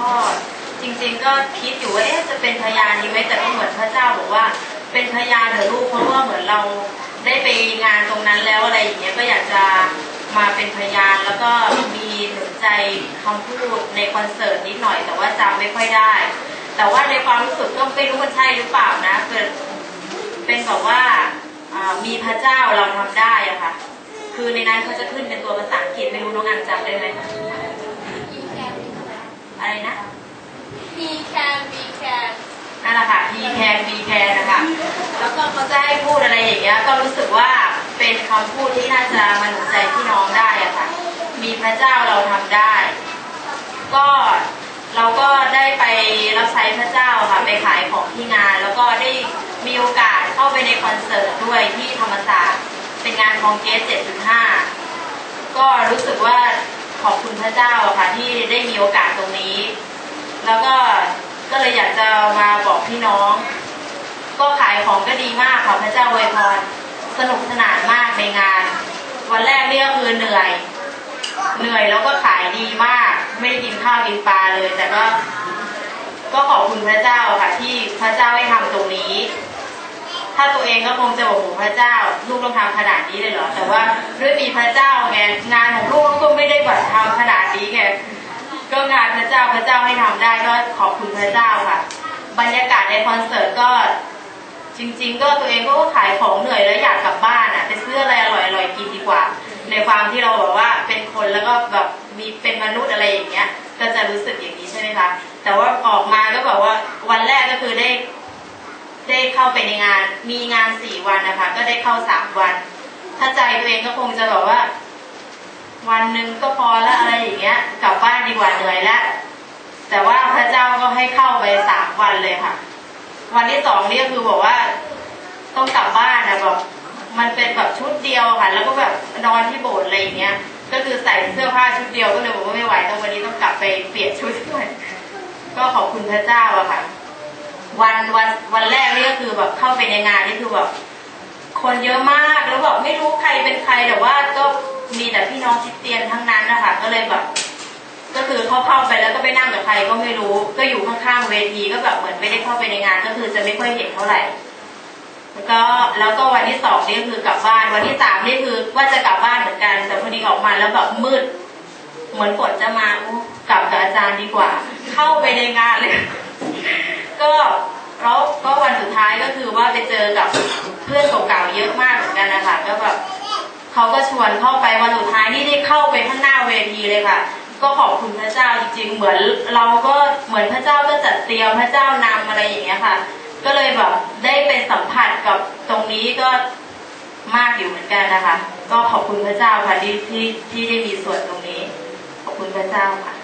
ก็จริง ๆ ก็คิดอยู่ว่าเอ๊ะจะเป็นพยานดีไหมแต่ก็เหมือนพระเจ้าบอกว่า เป็นพยานเถอะลูกเพราะว่าเหมือนเราได้ไปงานตรงนั้นแล้วอะไรอย่างเงี้ยก็อยากจะมาเป็นพยานแล้วก็มีหนุนใจคำพูดในคอนเสิร์ตนิดหน่อย แต่ว่าจำไม่ค่อยได้ แต่ว่าในความรู้สึกก็ไม่รู้มันใช่หรือเปล่านะเป็นเป็นแบบว่ามีพระเจ้าเราทำได้อะค่ะ คือในนั้นเขาจะขึ้นเป็นตัวภาษาอังกฤษไม่รู้น้องอันจำได้ไหม อะไรนะ He can be can นั่นแหละค่ะ he can be can นะคะแล้วก็เขาจะให้พูดอะไรอย่างเงี้ยก็รู้สึกว่าเป็นคำพูดที่น่าจะมาหนุนใจพี่น้องได้อะค่ะ มีพระเจ้าเราทำได้ ก็เราก็ได้ไปรับใช้พระเจ้าค่ะไปขายของที่งาน แล้วก็ได้มีโอกาสเข้าไปในคอนเสิร์ตด้วยที่ธรรมศาสตร์เป็นงานคองเกส7.5 ก็รู้สึกว่า ขอบคุณพระเจ้าค่ะที่ได้มีโอกาสตรงนี้ แล้วก็ก็เลยอยากจะมาบอกพี่น้อง ก็ขายของก็ดีมากค่ะพระเจ้าอวยพรสนุกสนานมากในงาน วันแรกเนี่ยก็คือเหนื่อย เหนื่อยแล้วก็ขายดีมาก ไม่ได้กินข้าวกินปลาเลย แต่ก็ก็ขอบคุณพระเจ้าค่ะที่พระเจ้าให้ทำตรงนี้ ถ้าตัวเองก็คงจะบอกโอ้พระเจ้า ลูกต้องทำขนาดนี้เลยเหรอแต่ว่าด้วยมีพระเจ้าไงงานของลูกก็ไม่ได้แบบทำขนาดนี้ไง ก็งาน พระเจ้าให้ทำได้ก็ขอบคุณพระเจ้าค่ะ บรรยากาศในคอนเสิร์ตก็ จริง ๆ ก็ตัวเองก็ขายของเหนื่อยแล้วอยากกลับบ้านอะไปซื้ออะไรอร่อยๆกินดีกว่า ในความที่เราแบบว่าเป็นคนแล้วก็แบบมีเป็นมนุษย์อะไรอย่างเงี้ย ก็จะรู้สึกอย่างนี้ใช่ไหมคะแต่ว่าออกมาก็แบบว่าวันแรกก็คือได้ ได้เข้าไปในงาน มีงานสี่วันนะคะ ก็ได้เข้าสามวัน ถ้าใจตัวเองก็คงจะแบบว่า วันหนึ่งก็พอแล้วอะไรอย่างเงี้ยกลับบ้านดีกว่าเหนื่อยแล้ว แต่ว่าพระเจ้าก็ให้เข้าไปสามวันเลยค่ะ วันที่สองนี่ก็คือบอกว่าต้องกลับบ้านนะบอกมันเป็นแบบชุดเดียวค่ะ แล้วก็แบบนอนที่โบสถ์อะไรอย่างเงี้ย ก็คือใส่เสื้อผ้าชุดเดียวก็เลยบอกว่าไม่ไหวต้องวันนี้ต้องกลับไปเปลี่ยนชุดด้วยก็ขอบคุณพระเจ้าอะค่ะ วันวันวันแรกนี่ก็คือแบบเข้าไปในงานนี่คือแบบคนเยอะมากแล้วแบบไม่รู้ใครเป็นใครแต่ว่าก็มีแต่พี่น้องคริสเตียนทั้งนั้นนะคะก็เลยแบบ คือเขาเข้าไปแล้วก็ไปนั่งกับใครก็ไม่รู้ ก็อยู่ข้างๆเวทีก็แบบเหมือนไม่ได้เข้าไปในงาน ก็คือจะไม่ค่อยเห็นเท่าไหร่แล้วก็แล้วก็วันที่สองนี่คือกลับบ้านวันที่สามนี่คือว่าจะกลับบ้านเหมือนกัน แต่พอดีออกมาแล้วแบบมืด เหมือนฝนจะมากลับกับอาจารย์ดีกว่า เข้าไปในงานเลย ก็แล้วก็วันสุดท้ายก็คือว่าไปเจอกับเพื่อนเก่าๆเยอะมากเหมือนกันนะคะก็แบบเขาก็ชวนเข้าไปวันสุดท้ายนี่ได้เข้าไปข้างหน้าเวทีเลยค่ะ ก็ขอบคุณพระเจ้าจริงๆ เหมือนเราก็เหมือนพระเจ้าก็จัดเตรียมพระเจ้านำอะไรอย่างเงี้ยค่ะ ก็เลยแบบได้ไปสัมผัสกับตรงนี้ก็มากอยู่เหมือนกันนะคะ ก็ขอบคุณพระเจ้าค่ะที่ที่ที่ได้มีส่วนตรงนี้ ขอบคุณพระเจ้าค่ะ